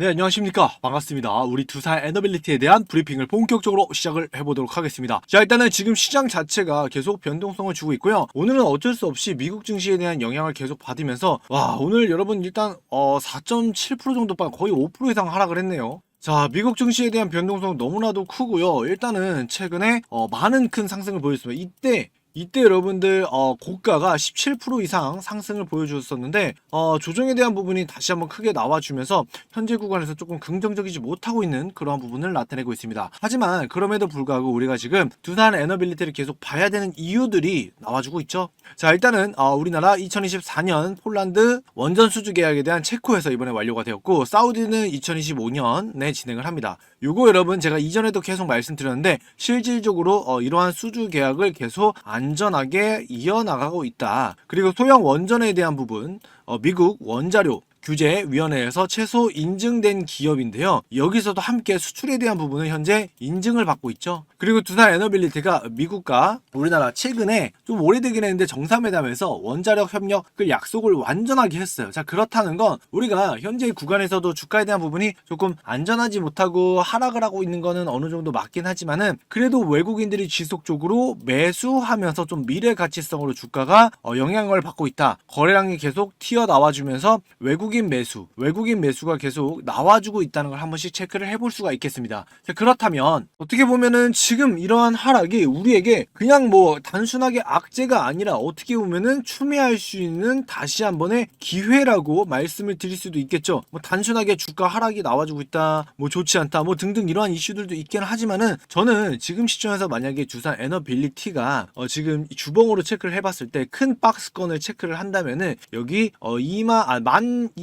네, 안녕하십니까. 반갑습니다. 우리 두산 에너빌리티에 대한 브리핑을 본격적으로 시작을 해보도록 하겠습니다. 자, 일단은 지금 시장 자체가 계속 변동성을 주고 있고요. 오늘은 어쩔 수 없이 미국 증시에 대한 영향을 계속 받으면서, 와, 오늘 여러분 일단, 어, 4.7% 정도 빠 거의 5% 이상 하락을 했네요. 자, 미국 증시에 대한 변동성 너무나도 크고요. 일단은 최근에 어, 많은 큰 상승을 보였습니다. 이때 이때 여러분들 어, 고가가 17% 이상 상승을 보여주었었는데 어, 조정에 대한 부분이 다시 한번 크게 나와주면서 현재 구간에서 조금 긍정적이지 못하고 있는 그러한 부분을 나타내고 있습니다. 하지만 그럼에도 불구하고 우리가 지금 두산 에너빌리티를 계속 봐야 되는 이유들이 나와주고 있죠. 자 일단은 어, 우리나라 2024년 폴란드 원전 수주 계약에 대한 체코에서 이번에 완료가 되었고 사우디는 2025년에 진행을 합니다. 요거 여러분 제가 이전에도 계속 말씀드렸는데 실질적으로 어, 이러한 수주 계약을 계속 안 전하게 이어나가고 있다. 그리고 소형 원전에 대한 부분 어, 미국 원자료 규제위원회에서 최소 인증된 기업인데요. 여기서도 함께 수출에 대한 부분은 현재 인증을 받고 있죠. 그리고 두산 에너빌리티가 미국과 우리나라 최근에 좀 오래되긴 했는데 정상회담에서 원자력 협력을 약속을 완전하게 했어요. 자 그렇다는 건 우리가 현재 구간에서도 주가에 대한 부분이 조금 안전하지 못하고 하락을 하고 있는 거는 어느 정도 맞긴 하지만은 그래도 외국인들이 지속적으로 매수하면서 좀 미래 가치성으로 주가가 어, 영향을 받고 있다. 거래량이 계속 튀어 나와주면서 외국 인 매수, 외국인 매수가 계속 나와주고 있다는 걸 한 번씩 체크를 해볼 수가 있겠습니다. 자, 그렇다면 어떻게 보면은 지금 이러한 하락이 우리에게 그냥 뭐 단순하게 악재가 아니라 어떻게 보면은 추매할 수 있는 다시 한 번의 기회라고 말씀을 드릴 수도 있겠죠. 뭐 단순하게 주가 하락이 나와주고 있다, 뭐 좋지 않다, 뭐 등등 이러한 이슈들도 있긴 하지만은 저는 지금 시점에서 만약에 두산 에너빌리티가 어 지금 주봉으로 체크를 해봤을 때 큰 박스권을 체크를 한다면은 여기 어 2만 아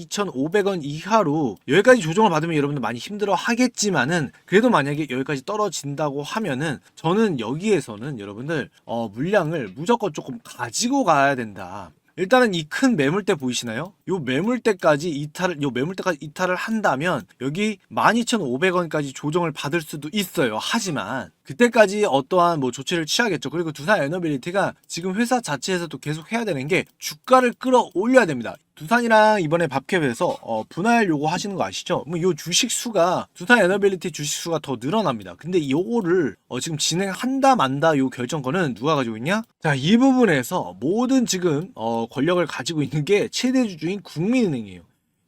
12,500원 이하로 여기까지 조정을 받으면 여러분들 많이 힘들어 하겠지만은 그래도 만약에 여기까지 떨어진다고 하면은 저는 여기에서는 여러분들 어 물량을 무조건 조금 가지고 가야 된다. 일단은 이 큰 매물대 보이시나요? 요 매물대까지 이탈을 요 매물대까지 이탈을 한다면 여기 12,500원까지 조정을 받을 수도 있어요. 하지만 그때까지 어떠한 뭐 조치를 취하겠죠. 그리고 두산 에너빌리티가 지금 회사 자체에서도 계속 해야 되는 게 주가를 끌어올려야 됩니다. 두산이랑 이번에 밥캡에서 어, 분할 요거 하시는 거 아시죠? 뭐 요 주식 수가 두산 에너빌리티 주식 수가 더 늘어납니다. 근데 요거를 어, 지금 진행한다 만다 요 결정권은 누가 가지고 있냐? 자, 이 부분에서 모든 지금 어, 권력을 가지고 있는 게 최대 주주인 국민은행이에요.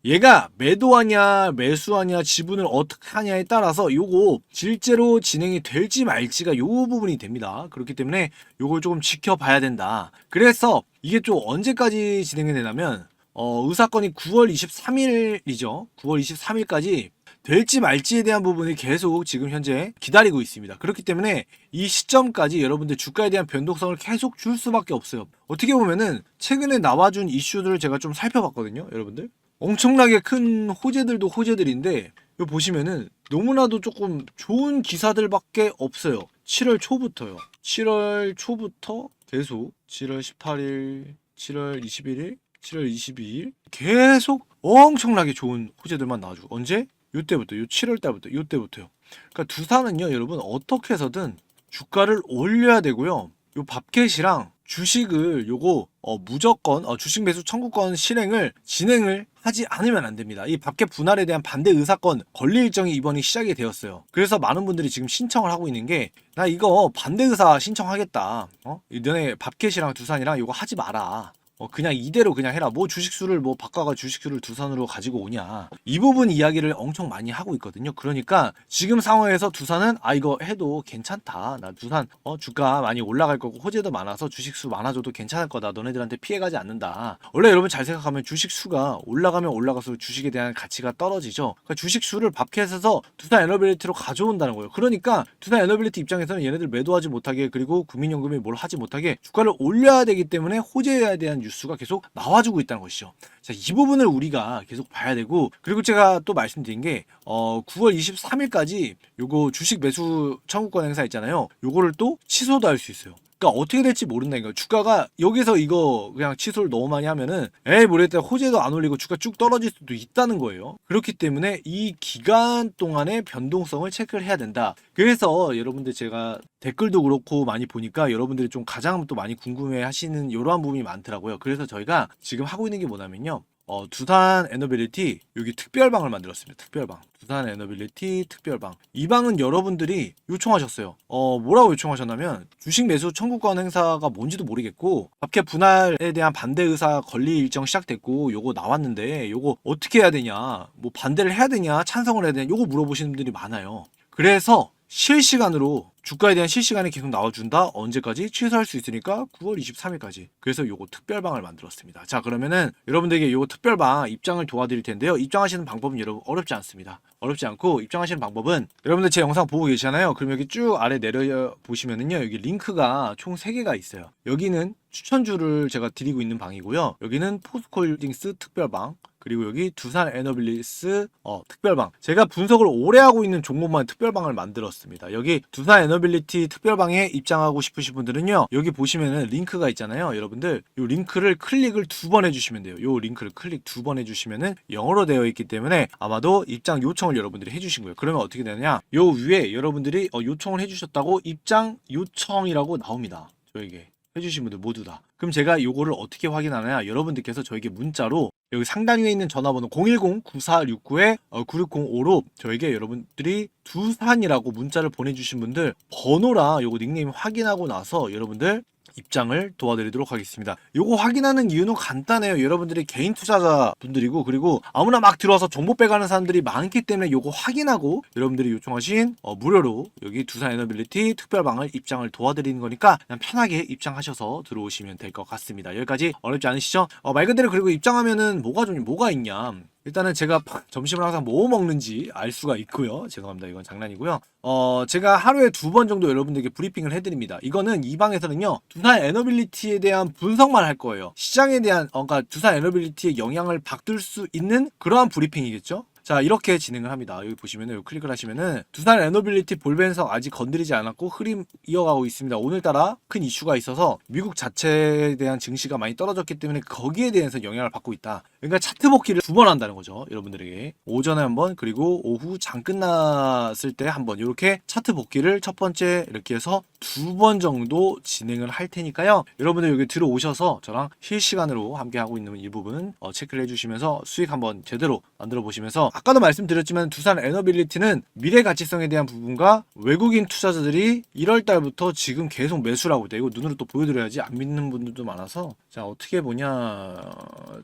얘가 매도하냐 매수하냐 지분을 어떻게 하냐에 따라서 요거 실제로 진행이 될지 말지가 요 부분이 됩니다. 그렇기 때문에 요걸 조금 지켜봐야 된다. 그래서 이게 좀 언제까지 진행이 되냐면 어, 의사건이 9월 23일이죠. 9월 23일까지 될지 말지에 대한 부분이 계속 지금 현재 기다리고 있습니다. 그렇기 때문에 이 시점까지 여러분들 주가에 대한 변동성을 계속 줄 수밖에 없어요. 어떻게 보면은 최근에 나와준 이슈들을 제가 좀 살펴봤거든요. 여러분들. 엄청나게 큰 호재들도 호재들인데 이거 보시면은 너무나도 조금 좋은 기사들밖에 없어요. 7월 초부터요. 7월 초부터 계속 7월 18일, 7월 21일, 7월 22일 계속 엄청나게 좋은 호재들만 나와주고 언제? 요때부터 요 7월 달부터 요때부터요. 그러니까 두산은요, 여러분 어떻게 해서든 주가를 올려야 되고요. 요 밥켓이랑 주식을 요거 어, 무조건 어, 주식 매수 청구권 실행을 진행을 하지 않으면 안 됩니다. 이 밥켓 분할에 대한 반대 의사건 권리 일정이 이번이 시작이 되었어요. 그래서 많은 분들이 지금 신청을 하고 있는 게 나 이거 반대 의사 신청하겠다. 어? 너네 밥켓이랑 두산이랑 이거 하지 마라. 어, 그냥 이대로 그냥 해라. 뭐 주식수를 뭐 바꿔가 주식수를 두산으로 가지고 오냐. 이 부분 이야기를 엄청 많이 하고 있거든요. 그러니까 지금 상황에서 두산은 아 이거 해도 괜찮다. 나 두산 어 주가 많이 올라갈 거고 호재도 많아서 주식수 많아져도 괜찮을 거다. 너네들한테 피해가지 않는다. 원래 여러분 잘 생각하면 주식수가 올라가면 올라갈수록 주식에 대한 가치가 떨어지죠. 그러니까 주식수를 밥켓에서 두산 에너빌리티로 가져온다는 거예요. 그러니까 두산 에너빌리티 입장에서는 얘네들 매도하지 못하게 그리고 국민연금이 뭘 하지 못하게 주가를 올려야 되기 때문에 호재에 대한 뉴스가 계속 나와주고 있다는 것이죠. 자, 이 부분을 우리가 계속 봐야 되고, 그리고 제가 또 말씀드린 게, 어, 9월 23일까지 요거 주식 매수 청구권 행사 있잖아요. 요거를 또 취소도 할 수 있어요. 그러니까 어떻게 될지 모른다니까요. 주가가 여기서 이거 그냥 취소를 너무 많이 하면은 에이 모르겠다 호재도 안 올리고 주가 쭉 떨어질 수도 있다는 거예요. 그렇기 때문에 이 기간 동안의 변동성을 체크를 해야 된다. 그래서 여러분들 제가 댓글도 그렇고 많이 보니까 여러분들이 좀 가장 또 많이 궁금해 하시는 이러한 부분이 많더라고요. 그래서 저희가 지금 하고 있는 게 뭐냐면요. 어, 두산 에너빌리티 여기 특별방을 만들었습니다. 특별방. 두산 에너빌리티 특별방. 이 방은 여러분들이 요청하셨어요. 어, 뭐라고 요청하셨냐면 주식 매수 청구권 행사가 뭔지도 모르겠고 밥캡 분할에 대한 반대 의사 권리 일정 시작됐고 요거 나왔는데 요거 어떻게 해야 되냐? 뭐 반대를 해야 되냐? 찬성을 해야 되냐? 요거 물어보시는 분들이 많아요. 그래서 실시간으로 주가에 대한 실시간이 계속 나와준다. 언제까지? 취소할 수 있으니까 9월 23일까지. 그래서 요거 특별방을 만들었습니다. 자, 그러면은 여러분들에게 요거 특별방 입장을 도와드릴 텐데요. 입장하시는 방법은 여러분 어렵지 않습니다. 어렵지 않고 입장하시는 방법은 여러분들 제 영상 보고 계시잖아요. 그럼 여기 쭉 아래 내려 보시면은요. 여기 링크가 총 3개가 있어요. 여기는 추천주를 제가 드리고 있는 방이고요. 여기는 포스코홀딩스 특별방. 그리고 여기 두산 에너빌리스 어, 특별방. 제가 분석을 오래 하고 있는 종목만 특별방을 만들었습니다. 여기 두산 에너빌리티 특별방에 입장하고 싶으신 분들은요. 여기 보시면은 링크가 있잖아요. 여러분들 이 링크를 클릭을 두 번 해주시면 돼요. 이 링크를 클릭 두 번 해주시면은 영어로 되어 있기 때문에 아마도 입장 요청을 여러분들이 해주신 거예요. 그러면 어떻게 되느냐? 요 위에 여러분들이 어, 요청을 해주셨다고 입장 요청이라고 나옵니다. 저에게. 해주신 분들 모두 다. 그럼 제가 요거를 어떻게 확인하느냐? 여러분들께서 저에게 문자로 여기 상단 위에 있는 전화번호 010-9469-9605로 저에게 여러분들이 두산이라고 문자를 보내주신 분들 번호랑 요거 닉네임 확인하고 나서 여러분들 입장을 도와드리도록 하겠습니다. 요거 확인하는 이유는 간단해요. 여러분들이 개인 투자자 분들이고 그리고 아무나 막 들어와서 정보 빼가는 사람들이 많기 때문에 요거 확인하고 여러분들이 요청하신 어, 무료로 여기 두산 에너빌리티 특별방을 입장을 도와드리는 거니까 그냥 편하게 입장하셔서 들어오시면 될 것 같습니다. 여기까지 어렵지 않으시죠? 어, 말 그대로 그리고 입장하면은 뭐가 좀 뭐가 있냐? 일단은 제가 점심을 항상 뭐 먹는지 알 수가 있고요. 죄송합니다. 이건 장난이고요. 어, 제가 하루에 두 번 정도 여러분들에게 브리핑을 해드립니다. 이거는 이 방에서는요, 두산 에너빌리티에 대한 분석만 할 거예요. 시장에 대한, 어, 그러니까 두산 에너빌리티의 영향을 받을 수 있는 그러한 브리핑이겠죠? 자 이렇게 진행을 합니다. 여기 보시면은 클릭을 하시면은 두산 에너빌리티 볼벤석 아직 건드리지 않았고 흐림 이어가고 있습니다. 오늘따라 큰 이슈가 있어서 미국 자체에 대한 증시가 많이 떨어졌기 때문에 거기에 대해서 영향을 받고 있다. 그러니까 차트 복귀를 두 번 한다는 거죠. 여러분들에게 오전에 한번 그리고 오후 장 끝났을 때 한번 이렇게 차트 복귀를 첫 번째 이렇게 해서 두 번 정도 진행을 할 테니까요. 여러분들 여기 들어오셔서 저랑 실시간으로 함께 하고 있는 이 부분 어, 체크를 해주시면서 수익 한번 제대로 만들어 보시면서 아까도 말씀드렸지만 두산 에너빌리티는 미래 가치성에 대한 부분과 외국인 투자자들이 1월 달부터 지금 계속 매수를 하고 있다. 이거 눈으로 또 보여드려야지 안 믿는 분들도 많아서 자 어떻게 보냐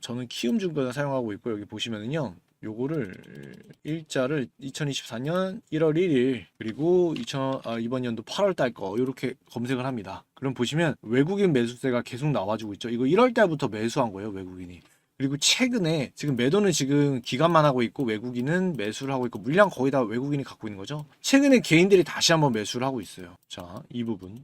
저는 키움 증권을 사용하고 있고 여기 보시면은요. 요거를 일자를 2024년 1월 1일 그리고 2000, 아, 이번 연도 8월 달 거 이렇게 검색을 합니다. 그럼 보시면 외국인 매수세가 계속 나와주고 있죠. 이거 1월 달부터 매수한 거예요, 외국인이. 그리고 최근에 지금 매도는 지금 기간만 하고 있고 외국인은 매수를 하고 있고 물량 거의 다 외국인이 갖고 있는 거죠. 최근에 개인들이 다시 한번 매수를 하고 있어요. 자, 이 부분.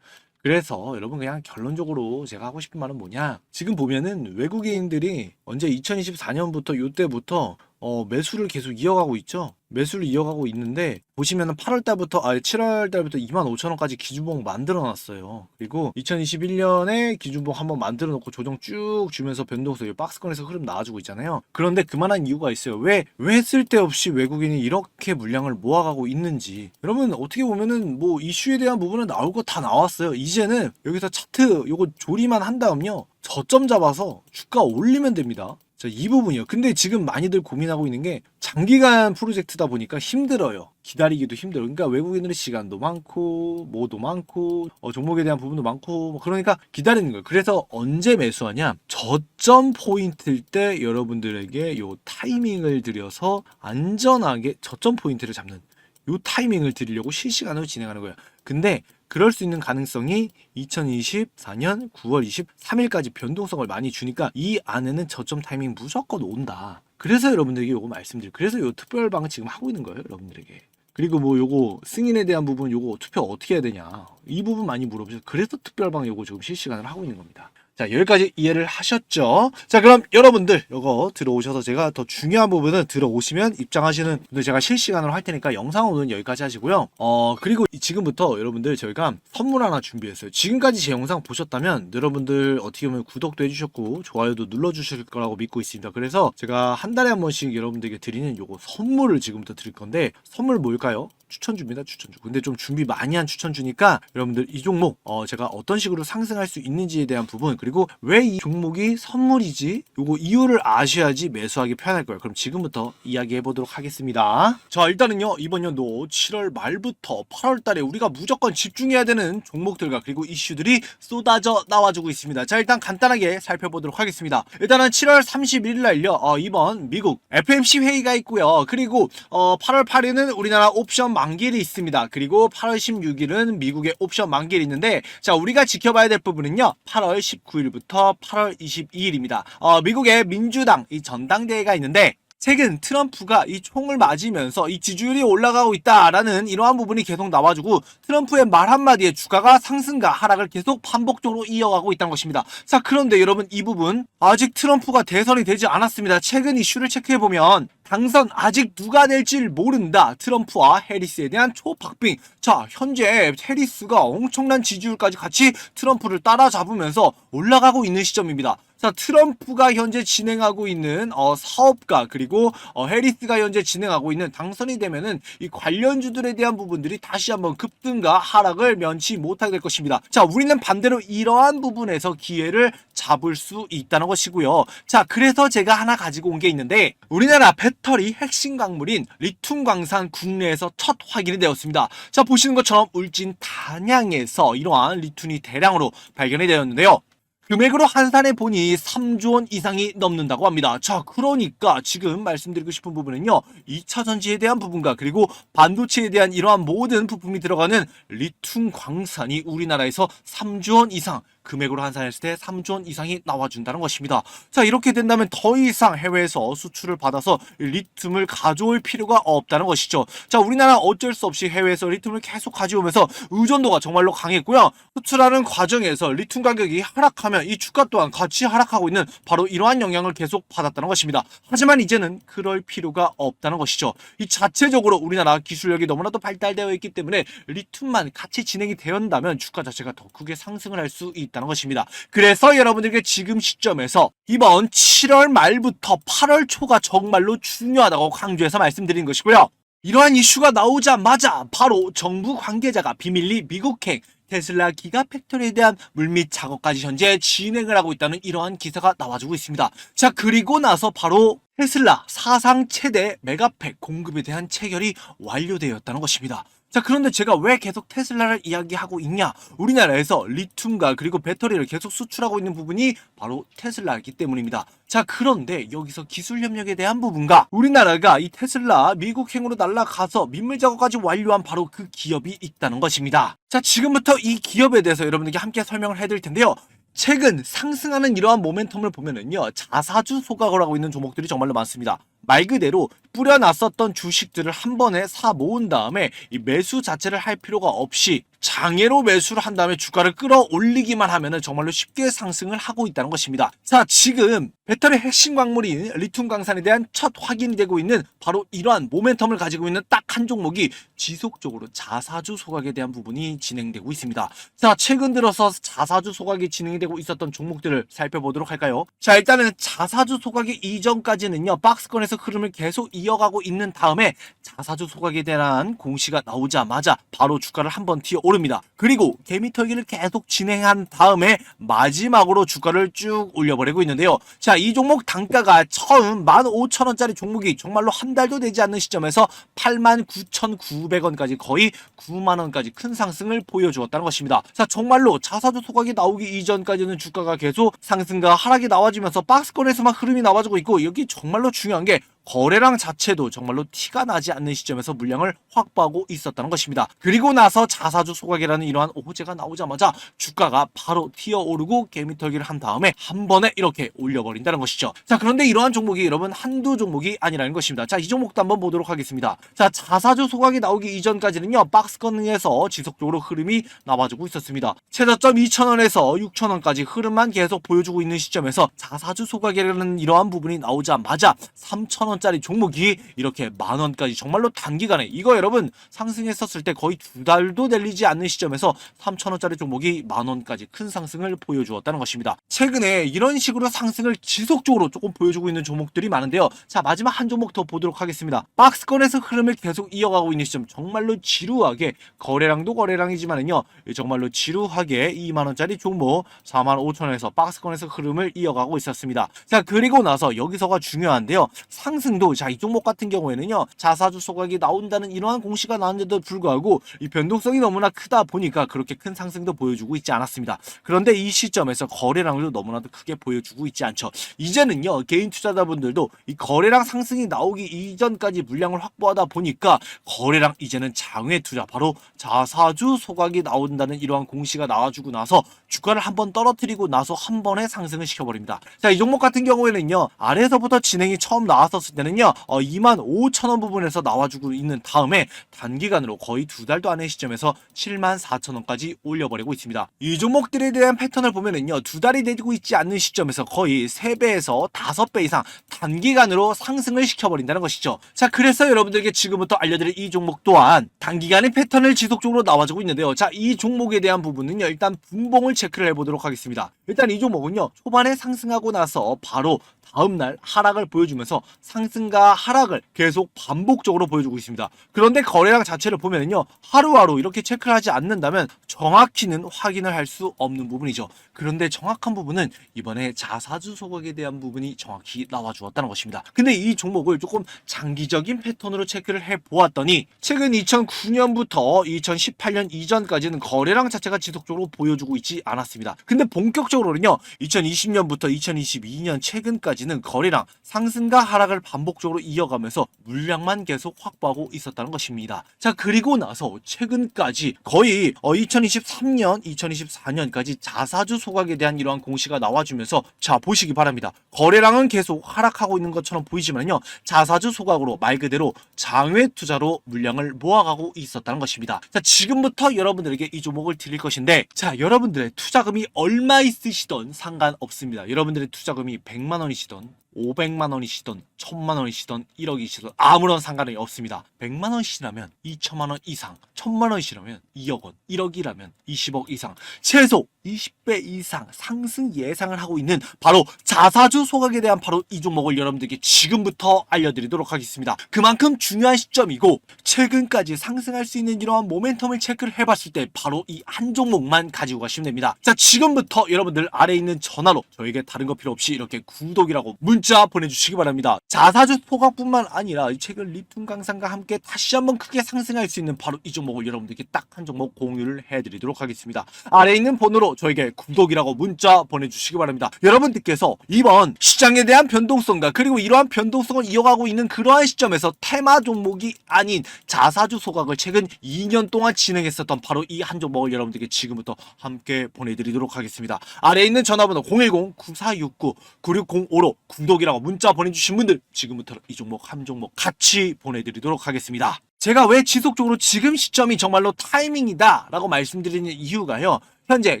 그래서 여러분 그냥 결론적으로 제가 하고 싶은 말은 뭐냐? 지금 보면은 외국인들이 언제 2024년부터 요때부터 어, 매수를 계속 이어가고 있죠. 매수를 이어가고 있는데 보시면은 8월 달부터 아 7월 달부터 2만 5천 원까지 기준봉 만들어 놨어요. 그리고 2021년에 기준봉 한번 만들어 놓고 조정 쭉 주면서 변동성 이 박스권에서 흐름 나와주고 있잖아요. 그런데 그만한 이유가 있어요. 왜 왜 쓸데없이 외국인이 이렇게 물량을 모아가고 있는지 여러분 어떻게 보면은 뭐 이슈에 대한 부분은 나올 거 다 나왔어요. 이제는 여기서 차트 요거 조리만 한 다음요 저점 잡아서 주가 올리면 됩니다. 자, 이 부분이요. 근데 지금 많이들 고민하고 있는 게 장기간 프로젝트다 보니까 힘들어요. 기다리기도 힘들어. 그러니까 외국인들의 시간도 많고, 뭐도 많고, 어, 종목에 대한 부분도 많고, 뭐 그러니까 기다리는 거예요. 그래서 언제 매수하냐? 저점 포인트일 때 여러분들에게 요 타이밍을 들여서 안전하게 저점 포인트를 잡는 요 타이밍을 드리려고 실시간으로 진행하는 거예요. 근데 그럴 수 있는 가능성이 2024년 9월 23일까지 변동성을 많이 주니까 이 안에는 저점 타이밍 무조건 온다. 그래서 여러분들에게 요거 말씀드려요. 그래서 요 특별방을 지금 하고 있는 거예요, 여러분들에게. 그리고 뭐 요거 승인에 대한 부분 요거 투표 어떻게 해야 되냐. 이 부분 많이 물어보셔서 그래서 특별방 요거 지금 실시간으로 하고 있는 겁니다. 자, 여기까지 이해를 하셨죠? 자, 그럼 여러분들, 요거 들어오셔서 제가 더 중요한 부분은 들어오시면 입장하시는 분들 제가 실시간으로 할 테니까 영상 오늘 여기까지 하시고요. 어, 그리고 지금부터 여러분들 저희가 선물 하나 준비했어요. 지금까지 제 영상 보셨다면 여러분들 어떻게 보면 구독도 해주셨고 좋아요도 눌러주실 거라고 믿고 있습니다. 그래서 제가 한 달에 한 번씩 여러분들에게 드리는 요거 선물을 지금부터 드릴 건데 선물 뭘까요? 추천주입니다. 추천주. 근데 좀 준비 많이 한 추천주니까 여러분들 이 종목 어 제가 어떤 식으로 상승할 수 있는지에 대한 부분 그리고 왜 이 종목이 선물이지 요거 이유를 아셔야지 매수하기 편할 거예요. 그럼 지금부터 이야기해 보도록 하겠습니다. 자 일단은요 이번 연도 7월 말부터 8월 달에 우리가 무조건 집중해야 되는 종목들과 그리고 이슈들이 쏟아져 나와주고 있습니다. 자 일단 간단하게 살펴보도록 하겠습니다. 일단은 7월 31일 날요 어, 이번 미국 FMC 회의가 있고요. 그리고 어, 8월 8일은 우리나라 옵션 만기일이 있습니다. 그리고 8월 16일은 미국의 옵션 만기일이 있는데 자 우리가 지켜봐야 될 부분은요. 8월 19일부터 8월 22일입니다. 어, 미국의 민주당 이 전당대회가 있는데 최근 트럼프가 이 총을 맞으면서 이 지지율이 올라가고 있다라는 이러한 부분이 계속 나와주고 트럼프의 말 한마디에 주가가 상승과 하락을 계속 반복적으로 이어가고 있다는 것입니다. 자, 그런데 여러분 이 부분 아직 트럼프가 대선이 되지 않았습니다. 최근 이슈를 체크해보면 당선 아직 누가 될지 모른다. 트럼프와 해리스에 대한 초박빙. 자, 현재 해리스가 엄청난 지지율까지 같이 트럼프를 따라잡으면서 올라가고 있는 시점입니다. 자, 트럼프가 현재 진행하고 있는 어, 사업가 그리고 어, 해리스가 현재 진행하고 있는 당선이 되면은 이 관련주들에 대한 부분들이 다시 한번 급등과 하락을 면치 못하게 될 것입니다. 자, 우리는 반대로 이러한 부분에서 기회를 잡을 수 있다는 것이고요. 자, 그래서 제가 하나 가지고 온 게 있는데 우리나라 배터리 핵심 광물인 리튬 광산 국내에서 첫 확인이 되었습니다. 자, 보시는 것처럼 울진 단양에서 이러한 리튬이 대량으로 발견이 되었는데요. 금액으로 환산해 보니 3조 원 이상이 넘는다고 합니다. 자, 그러니까 지금 말씀드리고 싶은 부분은요. 2차 전지에 대한 부분과 그리고 반도체에 대한 이러한 모든 부품이 들어가는 리튬 광산이 우리나라에서 3조 원 이상 금액으로 환산했을 때 3조 원 이상이 나와준다는 것입니다. 자, 이렇게 된다면 더 이상 해외에서 수출을 받아서 이 리튬을 가져올 필요가 없다는 것이죠. 자, 우리나라 어쩔 수 없이 해외에서 리튬을 계속 가져오면서 의존도가 정말로 강했고요. 수출하는 과정에서 리튬 가격이 하락하면 이 주가 또한 같이 하락하고 있는 바로 이러한 영향을 계속 받았다는 것입니다. 하지만 이제는 그럴 필요가 없다는 것이죠. 이 자체적으로 우리나라 기술력이 너무나도 발달되어 있기 때문에 리튬만 같이 진행이 되었다면 주가 자체가 더 크게 상승을 할 수 있다 는 것입니다. 그래서 여러분들께 지금 시점에서 이번 7월 말부터 8월 초가 정말로 중요하다고 강조해서 말씀드린 것이고요. 이러한 이슈가 나오자마자 바로 정부 관계자가 비밀리 미국행 테슬라 기가 팩토리에 대한 물밑 작업까지 현재 진행을 하고 있다는 이러한 기사가 나와주고 있습니다. 자, 그리고 나서 바로 테슬라 사상 최대 메가팩 공급에 대한 체결이 완료되었다는 것입니다. 자, 그런데 제가 왜 계속 테슬라를 이야기하고 있냐? 우리나라에서 리튬과 그리고 배터리를 계속 수출하고 있는 부분이 바로 테슬라이기 때문입니다. 자, 그런데 여기서 기술 협력에 대한 부분과 우리나라가 이 테슬라 미국행으로 날아가서 민물 작업까지 완료한 바로 그 기업이 있다는 것입니다. 자, 지금부터 이 기업에 대해서 여러분들께 함께 설명을 해드릴 텐데요. 최근 상승하는 이러한 모멘텀을 보면은요 자사주 소각을 하고 있는 종목들이 정말로 많습니다. 말 그대로 뿌려놨었던 주식들을 한 번에 사 모은 다음에 이 매수 자체를 할 필요가 없이 장애로 매수를 한 다음에 주가를 끌어올리기만 하면은 정말로 쉽게 상승을 하고 있다는 것입니다. 자, 지금 배터리 핵심 광물인 리튬 광산에 대한 첫 확인이 되고 있는 바로 이러한 모멘텀을 가지고 있는 딱 한 종목이 지속적으로 자사주 소각에 대한 부분이 진행되고 있습니다. 자, 최근 들어서 자사주 소각이 진행이 되고 있었던 종목들을 살펴보도록 할까요? 자, 일단은 자사주 소각이 이전까지는요, 박스권에서 흐름을 계속 이어가고 있는 다음에 자사주 소각에 대한 공시가 나오자마자 바로 주가를 한번 튀어 오릅니다. 그리고 개미털기를 계속 진행한 다음에 마지막으로 주가를 쭉 올려버리고 있는데요. 자, 이 종목 단가가 처음 15,000원짜리 종목이 정말로 한 달도 되지 않는 시점에서 89,900원까지 거의 9만원까지 큰 상승을 보여주었다는 것입니다. 자, 정말로 자사주 소각이 나오기 이전까지는 주가가 계속 상승과 하락이 나와지면서 박스권에서만 흐름이 나와주고 있고 여기 정말로 중요한 게 거래량 자체도 정말로 티가 나지 않는 시점에서 물량을 확보하고 있었다는 것입니다. 그리고 나서 자사주 소각이라는 이러한 호재가 나오자마자 주가가 바로 튀어오르고 개미털기를 한 다음에 한 번에 이렇게 올려버린다는 것이죠. 자, 그런데 이러한 종목이 여러분 한두 종목이 아니라는 것입니다. 자, 이 종목도 한번 보도록 하겠습니다. 자, 자사주 소각이 나오기 이전까지는요, 박스권에서 지속적으로 흐름이 나와주고 있었습니다. 최저점 2,000원에서 6,000원까지 흐름만 계속 보여주고 있는 시점에서 자사주 소각이라는 이러한 부분이 나오자마자 3,000원 원짜리 종목이 이렇게 만 원까지 정말로 단기간에 이거 여러분 상승했었을 때 거의 두 달도 내리지 않는 시점에서 3천 원짜리 종목이 만 원까지 큰 상승을 보여주었다는 것입니다. 최근에 이런 식으로 상승을 지속적으로 조금 보여주고 있는 종목들이 많은데요. 자 마지막 한 종목 더 보도록 하겠습니다. 박스권에서 흐름을 계속 이어가고 있는 시점 정말로 지루하게 거래량도 거래량이지만은요 정말로 지루하게 2만 원짜리 종목 4만 5천 원에서 박스권에서 흐름을 이어가고 있었습니다. 자 그리고 나서 여기서가 중요한데요. 상승 도 자 이 종목 같은 경우에는요 자사주 소각이 나온다는 이러한 공시가 나왔는데도 불구하고 이 변동성이 너무나 크다 보니까 그렇게 큰 상승도 보여주고 있지 않았습니다. 그런데 이 시점에서 거래량도 너무나도 크게 보여주고 있지 않죠. 이제는요 개인 투자자분들도 이 거래량 상승이 나오기 이전까지 물량을 확보하다 보니까 거래량 이제는 장외 투자 바로 자사주 소각이 나온다는 이러한 공시가 나와주고 나서 주가를 한번 떨어뜨리고 나서 한 번에 상승을 시켜버립니다. 자, 이 종목 같은 경우에는요, 아래에서부터 진행이 처음 나왔었을 때는요, 어, 2만 5천 원 부분에서 나와주고 있는 다음에 단기간으로 거의 두 달도 안된 시점에서 7만 4천 원까지 올려버리고 있습니다. 이 종목들에 대한 패턴을 보면은요, 두 달이 되고 있지 않는 시점에서 거의 3배에서 5배 이상 단기간으로 상승을 시켜버린다는 것이죠. 자, 그래서 여러분들에게 지금부터 알려드릴 이 종목 또한 단기간의 패턴을 지속적으로 나와주고 있는데요. 자, 이 종목에 대한 부분은요, 일단 분봉을 체크를 해보도록 하겠습니다. 일단 이 종목은요, 초반에 상승하고 나서 바로 다음날 하락을 보여주면서 상승과 하락을 계속 반복적으로 보여주고 있습니다. 그런데 거래량 자체를 보면요, 하루하루 이렇게 체크를 하지 않는다면 정확히는 확인을 할 수 없는 부분이죠. 그런데 정확한 부분은 이번에 자사주 소각에 대한 부분이 정확히 나와 주었다는 것입니다. 근데 이 종목을 조금 장기적인 패턴으로 체크를 해 보았더니 최근 2009년부터 2018년 이전까지는 거래량 자체가 지속적으로 보여주고 있지 않았습니다. 근데 본격적으로는요, 2020년부터 2022년 최근까지 는 거래량 상승과 하락을 반복적으로 이어가면서 물량만 계속 확보하고 있었다는 것입니다. 자, 그리고 나서 최근까지 거의 2023년, 2024년까지 자사주 소각에 대한 이러한 공시가 나와주면서 자, 보시기 바랍니다. 거래량은 계속 하락하고 있는 것처럼 보이지만요, 자사주 소각으로 말 그대로 장외 투자로 물량을 모아가고 있었다는 것입니다. 자, 지금부터 여러분들에게 이 종목을 드릴 것인데, 자, 여러분들의 투자금이 얼마 있으시던 상관없습니다. 여러분들의 투자금이 100만 원이시 던 500만 원이시던 1000만 원이시던 1억이시던 아무런 상관이 없습니다. 100만 원이시라면 2천만 원 이상, 1000만 원이시라면 2억 원, 1억이라면 20억 이상, 최소 20배 이상 상승 예상을 하고 있는 바로 자사주 소각에 대한 바로 이 종목을 여러분들께 지금부터 알려드리도록 하겠습니다. 그만큼 중요한 시점이고 최근까지 상승할 수 있는 이러한 모멘텀을 체크를 해봤을 때 바로 이 한 종목만 가지고 가시면 됩니다. 자 지금부터 여러분들 아래 있는 전화로 저에게 다른 거 필요 없이 이렇게 구독이라고 문자 보내주시기 바랍니다. 자사주 소각뿐만 아니라 이 최근 리튬 강산과 함께 다시 한번 크게 상승할 수 있는 바로 이 종목을 여러분들께 딱 한 종목 공유를 해드리도록 하겠습니다. 아래 있는 번호로 저에게 구독이라고 문자 보내주시기 바랍니다. 여러분들께서 이번 시장에 대한 변동성과 그리고 이러한 변동성을 이어가고 있는 그러한 시점에서 테마 종목이 아닌 자사주 소각을 최근 2년 동안 진행했었던 바로 이 한 종목을 여러분들께 지금부터 함께 보내드리도록 하겠습니다. 아래에 있는 전화번호 010-9469-9605로 구독이라고 문자 보내주신 분들 지금부터 이 종목 한 종목 같이 보내드리도록 하겠습니다. 제가 왜 지속적으로 지금 시점이 정말로 타이밍이다 라고 말씀드리는 이유가요. 현재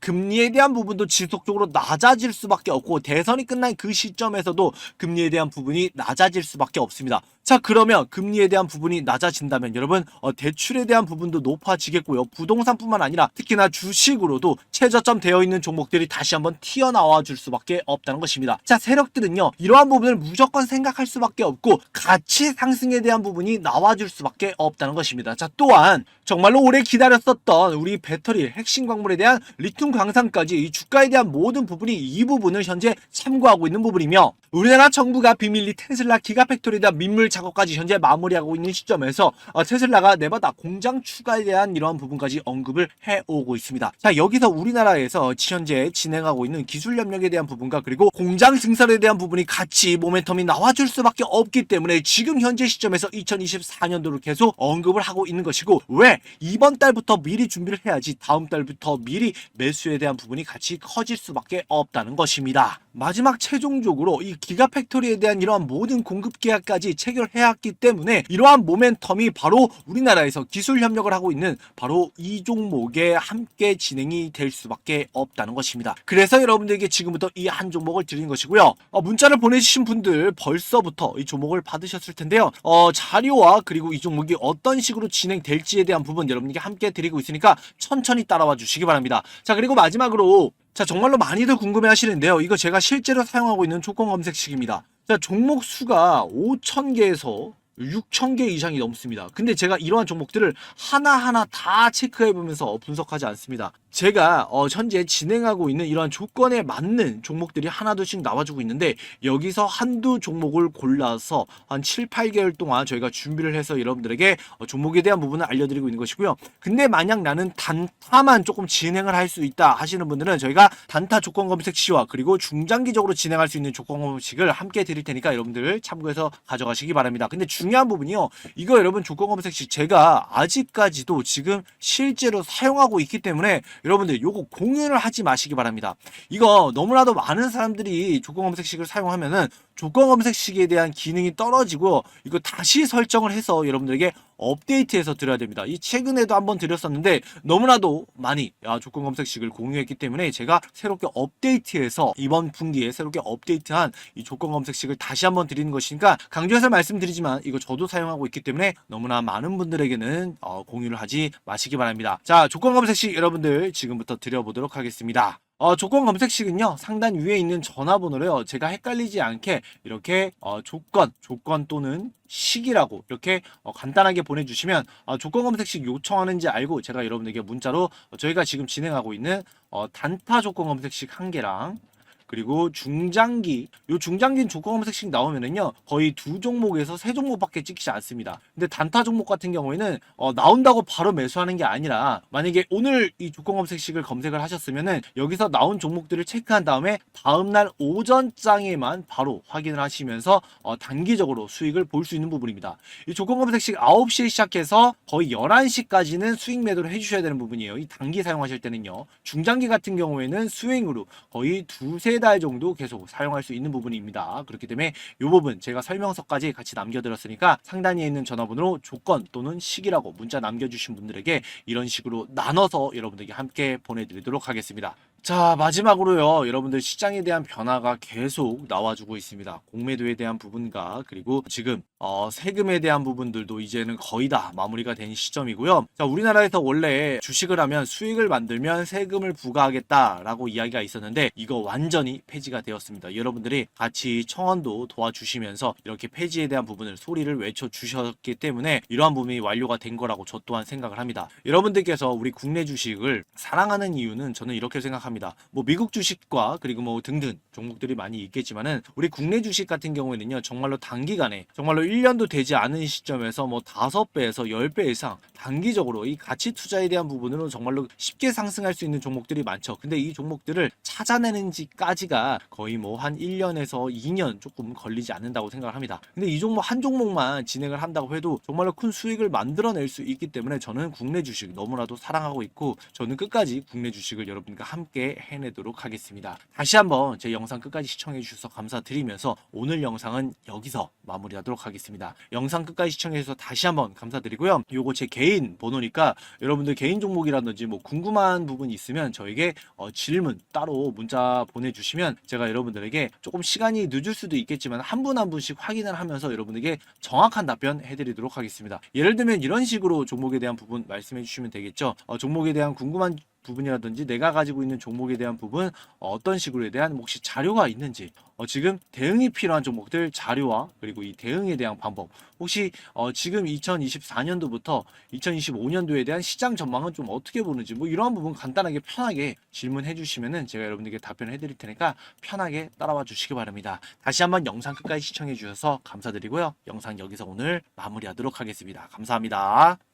금리에 대한 부분도 지속적으로 낮아질 수밖에 없고 대선이 끝난 그 시점에서도 금리에 대한 부분이 낮아질 수밖에 없습니다. 자 그러면 금리에 대한 부분이 낮아진다면 여러분 어, 대출에 대한 부분도 높아지겠고요. 부동산뿐만 아니라 특히나 주식으로도 최저점 되어 있는 종목들이 다시 한번 튀어나와 줄 수밖에 없다는 것입니다. 자 세력들은요 이러한 부분을 무조건 생각할 수밖에 없고 가치 상승에 대한 부분이 나와줄 수밖에 없다는 것입니다. 자 또한 정말로 오래 기다렸었던 우리 배터리 핵심 광물에 대한 리튬 광산까지 이 주가에 대한 모든 부분이 이 부분을 현재 참고하고 있는 부분이며 우리나라 정부가 비밀리 테슬라 기가팩토리에 대한 민물 작업까지 현재 마무리하고 있는 시점에서 어, 테슬라가 네바다 공장 추가에 대한 이러한 부분까지 언급을 해오고 있습니다. 자 여기서 우리나라에서 현재 진행하고 있는 기술 협력에 대한 부분과 그리고 공장 증설에 대한 부분이 같이 모멘텀이 나와줄 수밖에 없기 때문에 지금 현재 시점에서 2024년도를 계속 언급을 하고 있는 것이고 왜 이번 달부터 미리 준비를 해야지 다음 달부터 미리 매수에 대한 부분이 같이 커질 수밖에 없다는 것입니다. 마지막 최종적으로 이 기가 팩토리에 대한 이러한 모든 공급 계약까지 체결해야 했기 때문에 이러한 모멘텀이 바로 우리나라에서 기술 협력을 하고 있는 바로 이 종목에 함께 진행이 될 수밖에 없다는 것입니다. 그래서 여러분들에게 지금부터 이 한 종목을 드리는 것이고요. 어, 문자를 보내주신 분들 벌써부터 이 종목을 받으셨을 텐데요. 어, 자료와 그리고 이 종목이 어떤 식으로 진행될지에 대한 부분 여러분에게 함께 드리고 있으니까 천천히 따라와 주시기 바랍니다. 자 그리고 마지막으로 자 정말로 많이들 궁금해 하시는데요. 이거 제가 실제로 사용하고 있는 조건 검색식입니다. 자 종목 수가 5,000개에서 6,000개 이상이 넘습니다. 근데 제가 이러한 종목들을 하나하나 다 체크해 보면서 분석하지 않습니다. 제가 어, 현재 진행하고 있는 이러한 조건에 맞는 종목들이 하나둘씩 나와주고 있는데 여기서 한두 종목을 골라서 한 7, 8개월 동안 저희가 준비를 해서 여러분들에게 어, 종목에 대한 부분을 알려드리고 있는 것이고요. 근데 만약 나는 단타만 조금 진행을 할 수 있다 하시는 분들은 저희가 단타 조건 검색 시와 그리고 중장기적으로 진행할 수 있는 조건 검색을 함께 드릴 테니까 여러분들 참고해서 가져가시기 바랍니다. 근데 중요한 부분이요. 이거 여러분 조건 검색 시 제가 아직까지도 지금 실제로 사용하고 있기 때문에 여러분들 요거 공유를 하지 마시기 바랍니다. 이거 너무나도 많은 사람들이 조건 검색식을 사용하면은 조건 검색식에 대한 기능이 떨어지고 이거 다시 설정을 해서 여러분들에게 업데이트해서 드려야 됩니다. 이 최근에도 한번 드렸었는데 너무나도 많이 아, 조건 검색식을 공유했기 때문에 제가 새롭게 업데이트해서 이번 분기에 새롭게 업데이트한 이 조건 검색식을 다시 한번 드리는 것이니까 강조해서 말씀드리지만 이거 저도 사용하고 있기 때문에 너무나 많은 분들에게는 어, 공유를 하지 마시기 바랍니다. 자 조건 검색식 여러분들 지금부터 드려보도록 하겠습니다. 어, 조건 검색식은요 상단 위에 있는 전화번호로요 제가 헷갈리지 않게 이렇게 어, 조건 조건 또는 식이라고 이렇게 어, 간단하게 보내주시면 어, 조건 검색식 요청하는지 알고 제가 여러분에게 문자로 어, 저희가 지금 진행하고 있는 어, 단타 조건 검색식 한 개랑 그리고 중장기 요 중장기 조건 검색식 나오면은요 거의 두 종목에서 세 종목밖에 찍히지 않습니다. 근데 단타 종목 같은 경우에는 어, 나온다고 바로 매수하는 게 아니라 만약에 오늘 이 조건 검색식을 검색을 하셨으면은 여기서 나온 종목들을 체크한 다음에 다음날 오전장에만 바로 확인을 하시면서 어, 단기적으로 수익을 볼 수 있는 부분입니다. 이 조건 검색식 9시에 시작해서 거의 11시까지는 수익 매도를 해주셔야 되는 부분이에요. 이 단기 사용하실 때는요. 중장기 같은 경우에는 수익으로 거의 두세 달 정도 계속 사용할 수 있는 부분입니다. 그렇기 때문에 이 부분 제가 설명서까지 같이 남겨드렸으니까 상단에 있는 전화번호로 조건 또는 시기라고 문자 남겨주신 분들에게 이런 식으로 나눠서 여러분들에게 함께 보내드리도록 하겠습니다. 자 마지막으로요. 여러분들 시장에 대한 변화가 계속 나와주고 있습니다. 공매도에 대한 부분과 그리고 지금 어, 세금에 대한 부분들도 이제는 거의 다 마무리가 된 시점이고요. 자 우리나라에서 원래 주식을 하면 수익을 만들면 세금을 부과하겠다라고 이야기가 있었는데 이거 완전히 폐지가 되었습니다. 여러분들이 같이 청원도 도와주시면서 이렇게 폐지에 대한 부분을 소리를 외쳐 주셨기 때문에 이러한 부분이 완료가 된 거라고 저 또한 생각을 합니다. 여러분들께서 우리 국내 주식을 사랑하는 이유는 저는 이렇게 생각합니다 합니다. 뭐 미국 주식과 그리고 뭐 등등 종목들이 많이 있겠지만은 우리 국내 주식 같은 경우에는요 정말로 단기간에 정말로 1년도 되지 않은 시점에서 뭐 5배에서 10배 이상 단기적으로 이 가치 투자에 대한 부분으로 정말로 쉽게 상승할 수 있는 종목들이 많죠. 근데 이 종목들을 찾아내는지까지가 거의 뭐 한 1년에서 2년 조금 걸리지 않는다고 생각을 합니다. 근데 이 종목 한 종목만 진행을 한다고 해도 정말로 큰 수익을 만들어낼 수 있기 때문에 저는 국내 주식 너무나도 사랑하고 있고 저는 끝까지 국내 주식을 여러분과 함께 해내도록 하겠습니다. 다시 한번 제 영상 끝까지 시청해 주셔서 감사드리면서 오늘 영상은 여기서 마무리하도록 하겠습니다. 영상 끝까지 시청해 주셔서 다시 한번 감사드리고요. 요거 제 개인 번호니까 여러분들 개인 종목이라든지 뭐 궁금한 부분이 있으면 저에게 어, 질문 따로 문자 보내주시면 제가 여러분들에게 조금 시간이 늦을 수도 있겠지만 한 분 한 분씩 확인을 하면서 여러분에게 정확한 답변 해드리도록 하겠습니다. 예를 들면 이런 식으로 종목에 대한 부분 말씀해 주시면 되겠죠. 어, 종목에 대한 궁금한 부분이라든지 내가 가지고 있는 종목에 대한 부분 어, 어떤 식으로에 대한 혹시 자료가 있는지 어, 지금 대응이 필요한 종목들 자료와 그리고 이 대응에 대한 방법 혹시 어, 지금 2024년도부터 2025년도에 대한 시장 전망은 좀 어떻게 보는지 뭐 이러한 부분 간단하게 편하게 질문해 주시면은 제가 여러분들께 답변을 해드릴 테니까 편하게 따라와 주시기 바랍니다. 다시 한번 영상 끝까지 시청해 주셔서 감사드리고요. 영상 여기서 오늘 마무리하도록 하겠습니다. 감사합니다.